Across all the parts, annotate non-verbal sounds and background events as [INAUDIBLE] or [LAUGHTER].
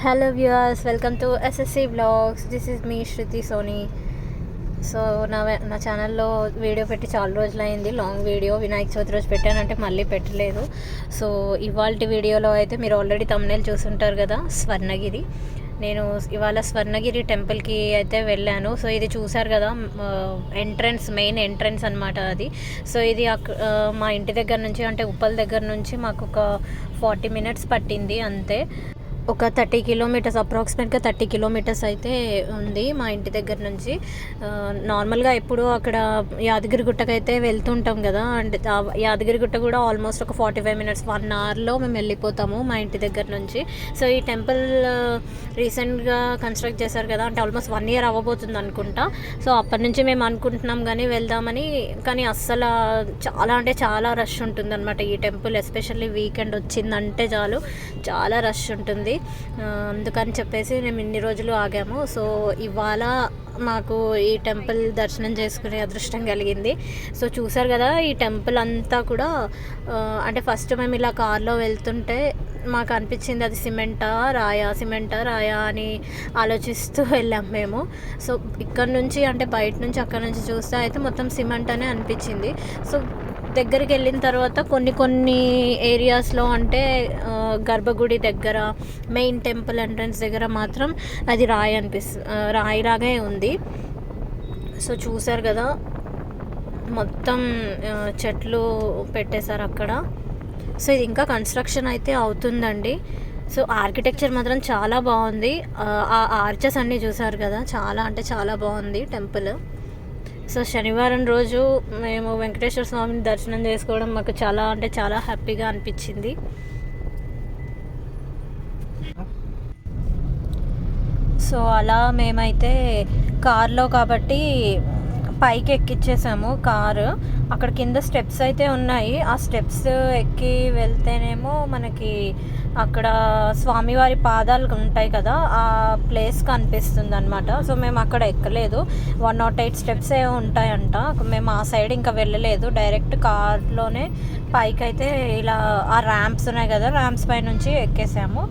Hello viewers welcome to SSC blogs this is me Shruti Soni so నా నా ఛానల్లో video పెట్టి చాలా రోజులు అయింది లాంగ్ వీడియో వినాయక చవితి రోజు పెట్టానంటే మళ్ళీ పెట్టలేదు. సో ఇవాళ వీడియోలో అయితే మీరు ఆల్రెడీ తమ్నేలు చూసుంటారు కదా స్వర్ణగిరి. నేను ఇవాళ స్వర్ణగిరి టెంపుల్కి అయితే వెళ్ళాను. సో ఇది చూసారు కదా ఎంట్రన్స్ మెయిన్ ఎంట్రన్స్ అనమాట అది. సో ఇది అక్- మా ఇంటి దగ్గర నుంచి అంటే ఉప్పల్ దగ్గర నుంచి మాకు ఒక ఫార్టీ మినిట్స్ పట్టింది అంతే. ఒక థర్టీ కిలోమీటర్స్ అప్రాక్సిమేట్గా థర్టీ కిలోమీటర్స్ అయితే ఉంది మా ఇంటి దగ్గర నుంచి. నార్మల్గా ఎప్పుడు అక్కడ యాదగిరి గుట్టకైతే వెళ్తుంటాం కదా అంటే యాదగిరిగుట్ట యాదగిరి గుట్ట కూడా ఆల్మోస్ట్ ఒక ఫార్టీ ఫైవ్ మినిట్స్ వన్ అవర్లో మేము వెళ్ళిపోతాము మా ఇంటి దగ్గర నుంచి. సో ఈ టెంపుల్ రీసెంట్గా కన్స్ట్రక్ట్ చేశారు కదా అంటే ఆల్మోస్ట్ వన్ ఇయర్ అవ్వబోతుంది అనుకుంటా. సో అప్పటి నుంచి మేము అనుకుంటున్నాం కానీ వెళ్దామని కానీ అస్సలు చాలా అంటే చాలా రష్ ఉంటుంది అనమాట ఈ టెంపుల్ ఎస్పెషల్లీ వీకెండ్ వచ్చిందంటే చాలు చాలా రష్ ఉంటుంది. అందుకని చెప్పేసి మేము ఇన్ని రోజులు ఆగాము. సో ఇవాళ మాకు ఈ టెంపుల్ దర్శనం చేసుకునే అదృష్టం కలిగింది. సో చూసారు కదా ఈ టెంపుల్ అంతా కూడా అంటే ఫస్ట్ మేము ఇలా కార్లో వెళ్తుంటే మాకు అనిపించింది అది సిమెంటా రాయా సిమెంటా రాయా అని ఆలోచిస్తూ [LAUGHS] వెళ్ళాం మేము. సో ఇక్కడ నుంచి అంటే బయట నుంచి అక్కడ నుంచి చూస్తే అయితే మొత్తం సిమెంట్ అనే అనిపించింది. సో దగ్గరికి వెళ్ళిన తర్వాత కొన్ని కొన్ని ఏరియాస్లో అంటే గర్భగుడి దగ్గర మెయిన్ టెంపుల్ ఎంట్రన్స్ దగ్గర మాత్రం అది రాయి అనిపిస్తుంది రాయిలాగే ఉంది. సో చూసారు కదా మొత్తం చెట్లు పెట్టేశారు అక్కడ. సో ఇది ఇంకా కన్స్ట్రక్షన్ అయితే అవుతుందండి. సో ఆర్కిటెక్చర్ మాత్రం చాలా బాగుంది. ఆ ఆర్చెస్ అన్నీ చూసారు కదా చాలా అంటే చాలా బాగుంది టెంపుల్ సో శనివారం రోజు మేము వెంకటేశ్వర స్వామిని దర్శనం చేసుకోవడం మాకు చాలా అంటే చాలా హ్యాపీగా అనిపించింది. సో అలా మేమైతే కార్లో కాబట్టి పైకి ఎక్కిచ్చేసాము కారు. అక్కడ కింద స్టెప్స్ అయితే ఉన్నాయి. ఆ స్టెప్స్ ఎక్కి వెళ్తేనేమో మనకి అక్కడ స్వామివారి పాదాలు ఉంటాయి కదా ఆ ప్లేస్ కనిపిస్తుంది అనమాట సో మేము అక్కడ ఎక్కలేదు. వన్ నాట్ ఎయిట్ స్టెప్స్ ఏ ఉంటాయంట. మేము ఆ సైడ్ ఇంకా వెళ్ళలేదు. డైరెక్ట్ కార్లోనే పైకి అయితే ఇలా ఆ ర్యాంప్స్ ఉన్నాయి కదా ర్యాంప్స్ పై నుంచి ఎక్కేసాము.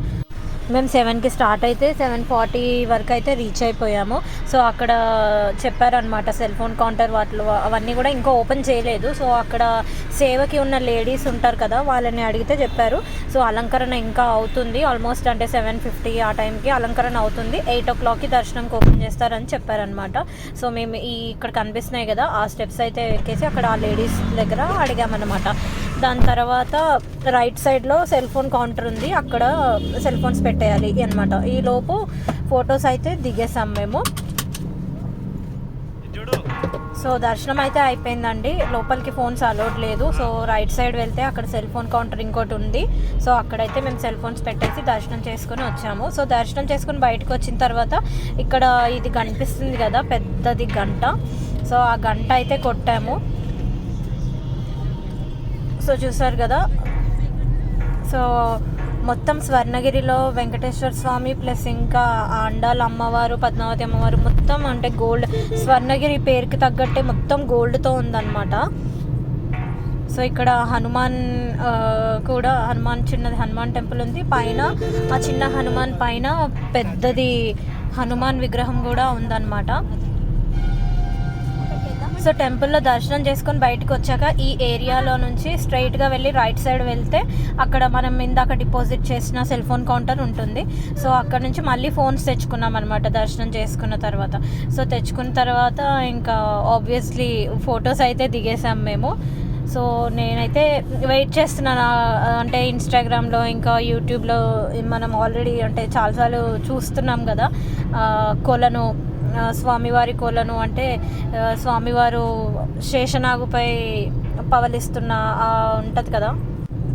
మేము సెవెన్కి స్టార్ట్ అయితే సెవెన్ ఫార్టీ వరకు అయితే రీచ్ అయిపోయాము. సో అక్కడ చెప్పారనమాట సెల్ ఫోన్ కౌంటర్ వాటిలో అవన్నీ కూడా ఇంకా ఓపెన్ చేయలేదు. సో అక్కడ సేవకి ఉన్న లేడీస్ ఉంటారు కదా వాళ్ళని అడిగితే చెప్పారు. సో అలంకరణ ఇంకా అవుతుంది. ఆల్మోస్ట్ అంటే సెవెన్ ఫిఫ్టీ ఆ టైంకి అలంకరణ అవుతుంది. ఎయిట్ ఓ క్లాక్కి దర్శనంకి ఓపెన్ చేస్తారని చెప్పారనమాట సో మేము ఈ ఇక్కడ కనిపిస్తున్నాయి కదా ఆ స్టెప్స్ అయితే ఎక్కేసి అక్కడ ఆ లేడీస్ దగ్గర అడిగామన్నమాట. దాని తర్వాత రైట్ సైడ్లో సెల్ ఫోన్ కౌంటర్ ఉంది. అక్కడ సెల్ ఫోన్స్ పెట్టేయాలి అనమాట ఈలోపు ఫొటోస్ అయితే దిగేసాం మేము. సో దర్శనం అయితే అయిపోయిందండి. లోపలికి ఫోన్స్ అలౌడ్ లేదు. సో రైట్ సైడ్ వెళ్తే అక్కడ సెల్ ఫోన్ కౌంటర్ ఇంకోటి ఉంది. సో అక్కడైతే మేము సెల్ ఫోన్స్ పెట్టేసి దర్శనం చేసుకుని వచ్చాము. సో దర్శనం చేసుకుని బయటకు వచ్చిన తర్వాత ఇక్కడ ఇది కనిపిస్తుంది కదా పెద్దది గంట. సో ఆ గంట అయితే కొట్టాము. సో చూసారు కదా? సో మొత్తం స్వర్ణగిరిలో వెంకటేశ్వర స్వామి ప్లస్ ఇంకా ఆండాల అమ్మవారు పద్మావతి అమ్మవారు మొత్తం అంటే గోల్డ్ స్వర్ణగిరి పేరుకి తగ్గట్టే మొత్తం గోల్డ్తో ఉందన్నమాట. సో ఇక్కడ హనుమాన్ కూడా హనుమాన్ చిన్నది హనుమాన్ టెంపుల్ ఉంది. పైన ఆ చిన్న హనుమాన్ పైన పెద్దది హనుమాన్ విగ్రహం కూడా ఉందన్నమాట. సో టెంపుల్లో దర్శనం చేసుకొని బయటకు వచ్చాక ఈ ఏరియాలో నుంచి స్ట్రైట్గా వెళ్ళి రైట్ సైడ్ వెళ్తే అక్కడ మనం ఇందాక డిపాజిట్ చేసిన సెల్ ఫోన్ కౌంటర్ ఉంటుంది. సో అక్కడ నుంచి మళ్ళీ ఫోన్స్ తెచ్చుకున్నాం అనమాట దర్శనం చేసుకున్న తర్వాత. సో తెచ్చుకున్న తర్వాత ఇంకా ఆబ్వియస్లీ ఫొటోస్ అయితే దిగేసాం మేము. సో నేనైతే వెయిట్ చేస్తున్నాను. అంటే ఇన్స్టాగ్రామ్లో ఇంకా యూట్యూబ్లో మనం ఆల్రెడీ అంటే చాలాసార్లు చూస్తున్నాం కదా కొలను స్వామివారి కొలను అంటే స్వామివారు శేషనాగుపై పవలిస్తున్న ఉంటుంది కదా?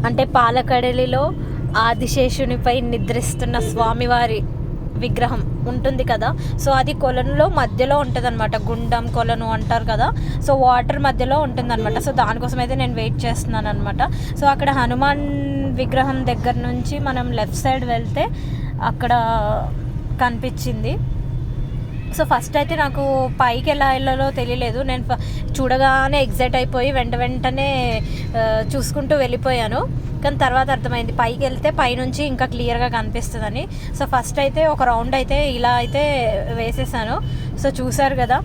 అంటే పాలకడలిలో ఆదిశేషునిపై నిద్రిస్తున్న స్వామివారి విగ్రహం ఉంటుంది కదా? సో అది కొలనులో మధ్యలో ఉంటుంది అనమాట గుండం కొలను అంటారు కదా? సో వాటర్ మధ్యలో ఉంటుంది అనమాట సో దానికోసం అయితే నేను వెయిట్ చేస్తున్నాను అనమాట సో అక్కడ హనుమాన్ విగ్రహం దగ్గర నుంచి మనం లెఫ్ట్ సైడ్ వెళ్తే అక్కడ కనిపించింది. సో ఫస్ట్ అయితే నాకు పైకి ఎలా వెళ్ళాలో తెలియలేదు. నేను చూడగానే ఎగ్జైట్ అయిపోయి వెంట వెంటనే చూసుకుంటూ వెళ్ళిపోయాను. కానీ తర్వాత అర్థమైంది పైకి వెళ్తే పైనుంచి ఇంకా క్లియర్గా కనిపిస్తుందని. సో ఫస్ట్ అయితే ఒక రౌండ్ అయితే ఇలా అయితే వేసేసాను. సో చూసారు కదా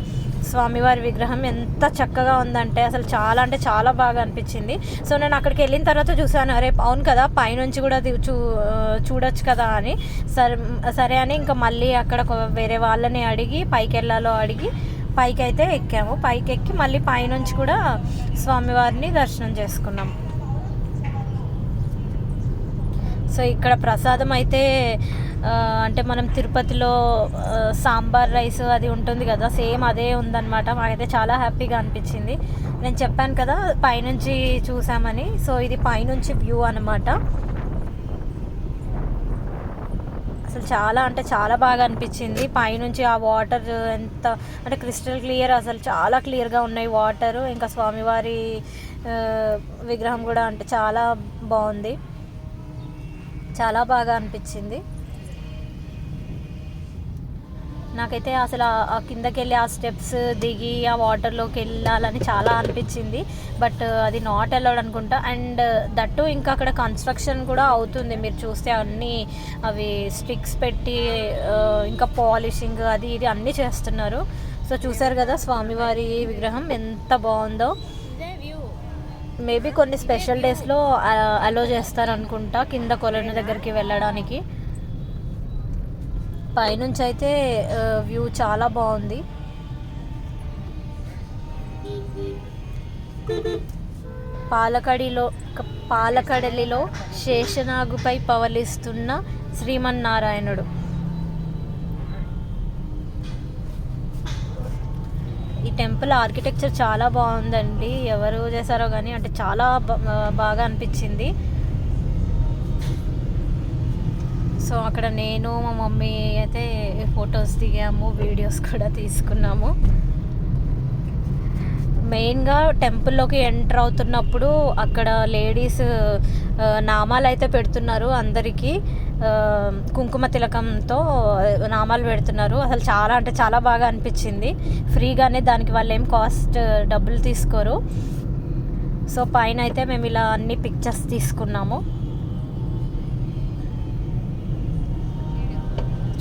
స్వామివారి విగ్రహం ఎంత చక్కగా ఉందంటే అసలు చాలా అంటే చాలా బాగా అనిపించింది. సో నేను అక్కడికి వెళ్ళిన తర్వాత చూసాను అరే అవును కదా పైనుంచి కూడా చూ చూడొచ్చు కదా అని. సరే సరే అని ఇంకా మళ్ళీ అక్కడ వేరే వాళ్ళని అడిగి పైకి వెళ్ళాలో అడిగి పైకి అయితే ఎక్కాము. పైకి ఎక్కి మళ్ళీ పైనుంచి కూడా స్వామివారిని దర్శనం చేసుకున్నాం. సో ఇక్కడ ప్రసాదం అయితే అంటే మనం తిరుపతిలో సాంబార్ రైస్ అది ఉంటుంది కదా సేమ్ అదే ఉందన్నమాట. మాకైతే చాలా హ్యాపీగా అనిపించింది. నేను చెప్పాను కదా పైనుంచి చూసామని. సో ఇది పైనుంచి వ్యూ అనమాట అసలు చాలా అంటే చాలా బాగా అనిపించింది. పైనుంచి ఆ వాటర్ ఎంత అంటే క్రిస్టల్ క్లియర్ అసలు చాలా క్లియర్గా ఉన్నాయి వాటర్. ఇంకా స్వామివారి విగ్రహం కూడా అంటే చాలా బాగుంది. చాలా బాగా అనిపించింది. నాకైతే అసలు ఆ- కిందకి వెళ్ళి ఆ స్టెప్స్ దిగి ఆ వాటర్లోకి వెళ్ళాలని చాలా అనిపించింది. బట్ అది నాట్ అలౌడ్ అనుకుంటా. అండ్ దట్టు ఇంకా అక్కడ కన్స్ట్రక్షన్ కూడా అవుతుంది. మీరు చూస్తే అన్నీ అవి స్టిక్స్ పెట్టి ఇంకా పాలిషింగ్ అది ఇది అన్నీ చేస్తున్నారు. సో చూసారు కదా స్వామివారి విగ్రహం ఎంత బాగుందో. మేబీ కొన్ని స్పెషల్ డేస్లో అలో చేస్తారనుకుంటా కింద కొలను దగ్గరికి వెళ్ళడానికి. పైనుంచి అయితే వ్యూ చాలా బాగుంది. పాలకడిలో పాలకడలిలో శేషనాగుపై పవలిస్తున్న శ్రీమన్నారాయణుడు. ఈ టెంపుల్ ఆర్కిటెక్చర్ చాలా బాగుందండి. ఎవరు చేశారో కానీ అంటే చాలా బాగా అనిపించింది. సో అక్కడ నేను మా మమ్మీ అయితే ఫొటోస్ దిగాము వీడియోస్ కూడా తీసుకున్నాము. మెయిన్గా టెంపుల్లోకి ఎంటర్ అవుతున్నప్పుడు అక్కడ లేడీస్ నామాలు అయితే పెడుతున్నారు అందరికీ. కుంకుమ తిలకంతో నామాలు పెడుతున్నారు. అసలు చాలా అంటే చాలా బాగా అనిపించింది. ఫ్రీగానే దానికి వాళ్ళు ఏం కాస్ట్ డబ్బులు తీసుకోరు. సో పైన అయితే మేము ఇలా అన్ని పిక్చర్స్ తీసుకున్నాము.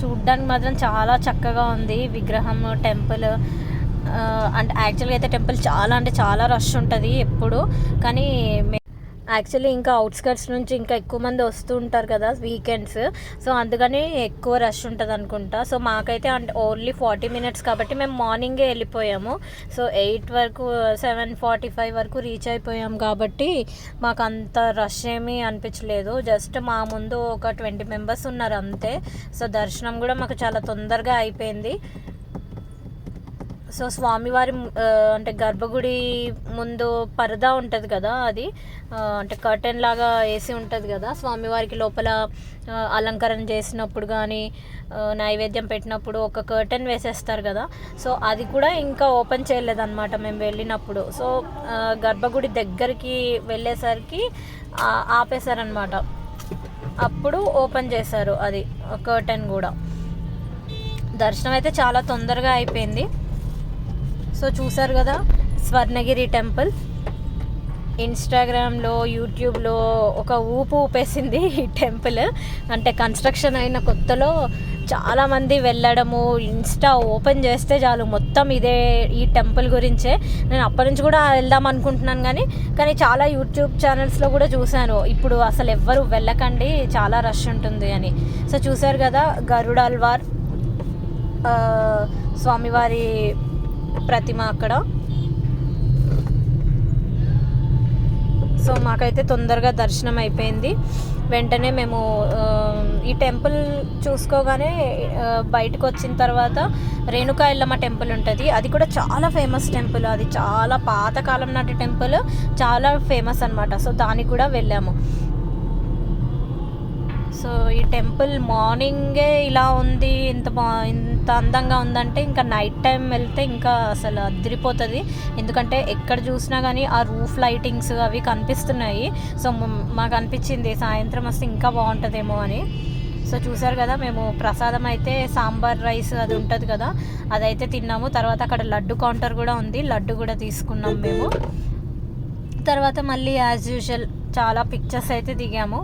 చూడ్డానికి మాత్రం చాలా చక్కగా ఉంది. విగ్రహం టెంపుల్ అంటే యాక్చువల్గా అయితే టెంపుల్ చాలా అంటే చాలా రష్ ఉంటుంది ఎప్పుడు. కానీ యాక్చువల్లీ ఇంకా అవుట్స్కట్స్ నుంచి ఇంకా ఎక్కువ మంది వస్తూ ఉంటారు కదా వీకెండ్స్ సో అందుకని ఎక్కువ రష్ ఉంటుంది అనుకుంటా. సో మాకైతే అంటే ఓన్లీ ఫార్టీ మినిట్స్ కాబట్టి మేము మార్నింగే వెళ్ళిపోయాము. సో ఎయిట్ వరకు సెవెన్ ఫార్టీ ఫైవ్ వరకు రీచ్ అయిపోయాం కాబట్టి మాకు అంత రష్ ఏమీ అనిపించలేదు. జస్ట్ మా ముందు ఒక ట్వంటీ మెంబర్స్ ఉన్నారు అంతే. సో దర్శనం కూడా మాకు చాలా తొందరగా అయిపోయింది. సో స్వామివారి అంటే గర్భగుడి ముందు పరదా ఉంటుంది కదా అది అంటే కర్టెన్ లాగా వేసి ఉంటుంది కదా స్వామివారికి లోపల అలంకరణ చేసినప్పుడు కానీ నైవేద్యం పెట్టినప్పుడు ఒక కర్టెన్ వేసేస్తారు కదా. సో అది కూడా ఇంకా ఓపెన్ చేయలేదన్నమాట మేము వెళ్ళినప్పుడు. సో గర్భగుడి దగ్గరికి వెళ్ళేసరికి ఆపేశారనమాట అప్పుడు ఓపెన్ చేశారు అది కర్టెన్ కూడా. దర్శనం అయితే చాలా తొందరగా అయిపోయింది. సో చూసారు కదా స్వర్ణగిరి టెంపుల్. ఇన్స్టాగ్రామ్లో యూట్యూబ్లో ఒక ఊపు ఊపేసింది ఈ టెంపుల్. అంటే కన్స్ట్రక్షన్ అయిన కొత్తలో చాలామంది వెళ్ళడము ఇన్స్టా ఓపెన్ చేస్తే చాలు మొత్తం ఇదే ఈ టెంపుల్ గురించే. నేను అప్పటి నుంచి కూడా వెళ్దాం అనుకుంటున్నాను కానీ కానీ చాలా యూట్యూబ్ ఛానల్స్లో కూడా చూశాను. ఇప్పుడు అసలు ఎవ్వరు వెళ్ళకండి చాలా రష్ ఉంటుంది అని. సో చూశారు కదా గరుడాల్వార్ స్వామివారి ప్రతిమ అక్కడ. సో మాకైతే తొందరగా దర్శనం అయిపోయింది. వెంటనే మేము ఈ టెంపుల్ చూసుకోగానే బయటకు వచ్చిన తర్వాత రేణుకా ఎల్లమ్మ టెంపుల్ ఉంటుంది. అది కూడా చాలా ఫేమస్ టెంపుల్. అది చాలా పాతకాలం నాటి టెంపుల్. చాలా ఫేమస్ అనమాట సో దానికి కూడా వెళ్ళాము. సో ఈ టెంపుల్ మార్నింగే ఇలా ఉంది. ఇంత బా ఎంత అందంగా ఉందంటే ఇంకా నైట్ టైం వెళ్తే ఇంకా అసలు అదిరిపోతుంది. ఎందుకంటే ఎక్కడ చూసినా కానీ ఆ రూఫ్ లైటింగ్స్ అవి కనిపిస్తున్నాయి. సో మాకు అనిపించింది సాయంత్రం వస్తే ఇంకా బాగుంటుందేమో అని. సో చూసారు కదా మేము ప్రసాదం అయితే సాంబార్ రైస్ అది ఉంటుంది కదా అదైతే తిన్నాము. తర్వాత అక్కడ లడ్డు కౌంటర్ కూడా ఉంది. లడ్డు కూడా తీసుకున్నాం మేము. తర్వాత మళ్ళీ యాజ్ యూజువల్ చాలా పిక్చర్స్ అయితే దిగాము.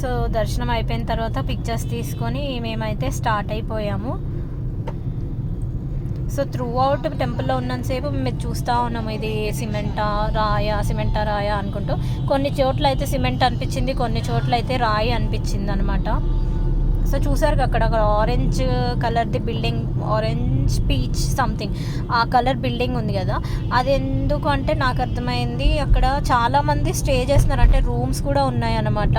సో దర్శనం అయిపోయిన తర్వాత పిక్చర్స్ తీసుకొని మేమైతే స్టార్ట్ అయిపోయాము. సో త్రూ అవుట్ టెంపుల్లో ఉన్నంతసేపు మేము చూస్తూ ఉన్నాము ఇది సిమెంటా రాయ సిమెంటా రాయ అనుకుంటూ. కొన్ని చోట్ల అయితే సిమెంట్ అనిపించింది కొన్ని చోట్ల అయితే రాయి అనిపించింది అనమాట సో చూసారు అక్కడ ఒక ఆరెంజ్ కలర్ది బిల్డింగ్ ఆరెంజ్ పీచ్ సంథింగ్ ఆ కలర్ బిల్డింగ్ ఉంది కదా. అది ఎందుకు అంటే నాకు అర్థమైంది అక్కడ చాలామంది స్టే చేస్తున్నారు. అంటే రూమ్స్ కూడా ఉన్నాయి అన్నమాట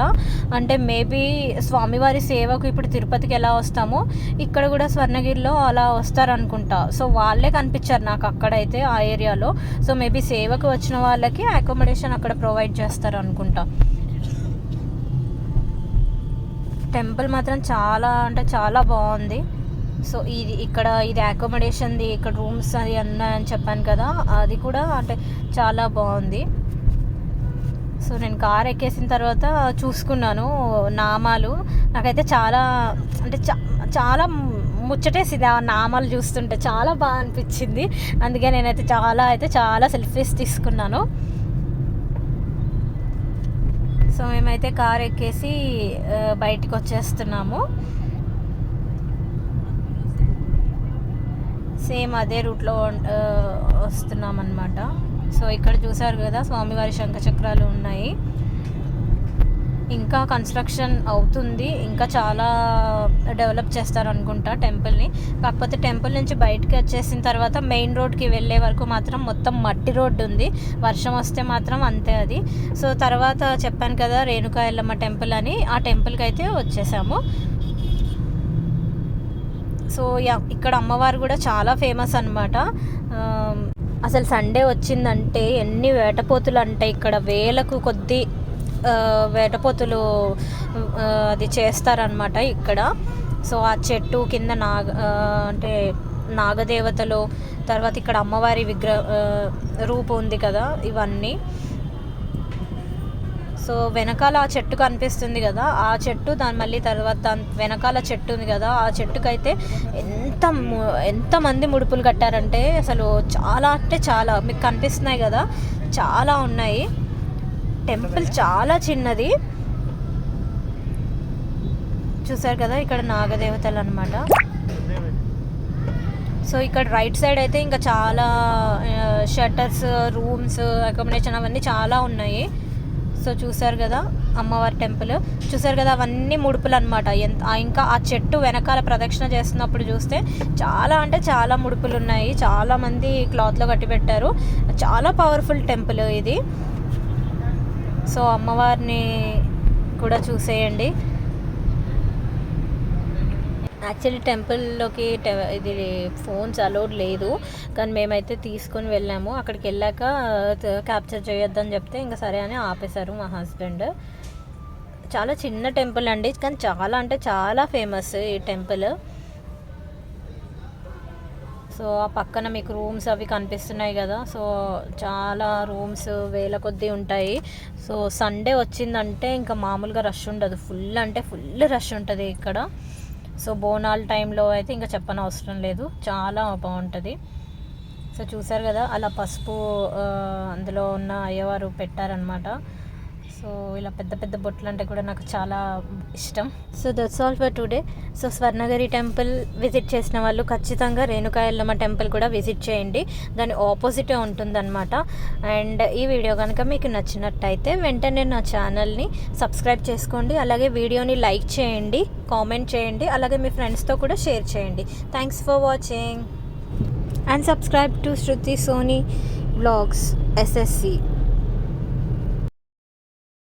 అంటే మేబీ స్వామివారి సేవకు ఇప్పుడు తిరుపతికి ఎలా వస్తామో ఇక్కడ కూడా స్వర్ణగిరిలో అలా వస్తారనుకుంటా. సో వాళ్ళే కనిపించారు నాకు అక్కడైతే ఆ ఏరియాలో సో మేబీ సేవకు వచ్చిన వాళ్ళకి అకామిడేషన్ అక్కడ ప్రొవైడ్ చేస్తారు అనుకుంటా టెంపుల్ మాత్రం చాలా అంటే చాలా బాగుంది. సో ఇది ఇక్కడ ఇది అకామిడేషన్ది ఇక్కడ రూమ్స్ అది ఉన్నాయని చెప్పాను కదా అది కూడా అంటే చాలా బాగుంది. సో నేను కార్ ఎక్కేసిన తర్వాత చూసుకున్నాను నామాలు. నాకైతే చాలా అంటే చా- చాలా ముచ్చటేసింది ఆ నామాలు చూస్తుంటే. చాలా బాగా అనిపించింది. అందుకే నేనైతే చాలా అయితే చాలా సెల్ఫీస్ తీసుకున్నాను. సో మేమైతే కార్ ఎక్కేసి బయటకు బయటికి వచ్చేస్తున్నాము. సేమ్ అదే రూట్లో ఆ, వస్తున్నాం అనమాట సో ఇక్కడ చూసారు కదా స్వామివారి శంఖచక్రాలు ఉన్నాయి. ఇంకా కన్స్ట్రక్షన్ అవుతుంది. ఇంకా చాలా డెవలప్ చేస్తారు అనుకుంటా టెంపుల్ని కాకపోతే టెంపుల్ నుంచి బయటకు వచ్చేసిన తర్వాత మెయిన్ రోడ్కి వెళ్ళే వరకు మాత్రం మొత్తం మట్టి రోడ్డు ఉంది. వర్షం వస్తే మాత్రం అంతే అది. సో తర్వాత చెప్పాను కదా రేణుకా ఎల్లమ్మ టెంపుల్ అని. ఆ టెంపుల్కి అయితే వచ్చేసాము. సో ఇక్కడ అమ్మవారు కూడా చాలా ఫేమస్ అనమాట అసలు సండే వచ్చిందంటే ఎన్ని వేటపోతులు అంటే ఇక్కడ వేలకు కొద్ది వేటపోతులు అది చేస్తారనమాట ఇక్కడ. సో ఆ చెట్టు కింద నాగ అంటే నాగదేవతలు తర్వాత ఇక్కడ అమ్మవారి విగ్రహ రూపు ఉంది కదా ఇవన్నీ. సో వెనకాల ఆ చెట్టు కనిపిస్తుంది కదా. ఆ చెట్టు దాని మళ్ళీ తర్వాత దాని వెనకాల చెట్టు ఉంది కదా. ఆ చెట్టుకైతే ఎంత ఎంతమంది ముడుపులు కట్టారంటే అసలు చాలా అంటే చాలా మీకు కనిపిస్తున్నాయి కదా. చాలా ఉన్నాయి. టెంపుల్ చాలా చిన్నది. చూసారు కదా ఇక్కడ నాగదేవతలు అనమాట సో ఇక్కడ రైట్ సైడ్ అయితే ఇంకా చాలా షట్టర్స్ రూమ్స్ అకామిడేషన్ అవన్నీ చాలా ఉన్నాయి. సో చూసారు కదా అమ్మవారి టెంపుల్. చూసారు కదా అవన్నీ ముడుపులు అనమాట ఎంత ఇంకా ఆ చెట్టు వెనకాల ప్రదక్షిణ చేస్తున్నప్పుడు చూస్తే చాలా అంటే చాలా ముడుపులు ఉన్నాయి చాలా మంది క్లాత్లో కట్టి పెట్టారు చాలా పవర్ఫుల్ టెంపుల్ ఇది. సో అమ్మవారిని కూడా చూసేయండి. యాక్చువల్లీ టెంపుల్లోకి టె ఇది ఫోన్స్ అలౌడ్ లేదు. కానీ మేమైతే తీసుకొని వెళ్ళాము. అక్కడికి వెళ్ళాక క్యాప్చర్ చేయొద్దని చెప్తే ఇంకా సరే అని ఆపేశారు మా హస్బెండ్. చాలా చిన్న టెంపుల్ అండి. కానీ చాలా అంటే చాలా ఫేమస్ ఈ టెంపుల్. సో ఆ పక్కన మీకు రూమ్స్ అవి కనిపిస్తున్నాయి కదా సో చాలా రూమ్స్ వేల కొద్దీ ఉంటాయి. సో సండే వచ్చిందంటే ఇంకా మామూలుగా రష్ ఉండదు. ఫుల్ అంటే ఫుల్ రష్ ఉంటుంది ఇక్కడ. సో బోనాల టైంలో అయితే ఇంకా చెప్పనవసరం లేదు. చాలా బాగుంటుంది. సో చూసారు కదా అలా పసుపు అందులో ఉన్న అయ్యవారు పెట్టారనమాట సో ఇలా పెద్ద పెద్ద బొట్లు అంటే కూడా నాకు చాలా ఇష్టం. So that's all for today so Swarnagiri temple visit చేసిన వాళ్ళు ఖచ్చితంగా రేణుకా ఎల్లమ్మ టెంపుల్ కూడా విజిట్ చేయండి. దాని ఆపోజిటే ఉంటుందన్నమాట. అండ్ ఈ వీడియో కనుక మీకు నచ్చినట్టయితే వెంటనే నా ఛానల్ని సబ్స్క్రైబ్ చేసుకోండి. అలాగే వీడియోని లైక్ చేయండి కామెంట్ చేయండి అలాగే మీ ఫ్రెండ్స్తో కూడా షేర్ చేయండి. Thanks for watching and subscribe to Shruti Soni blogs SSC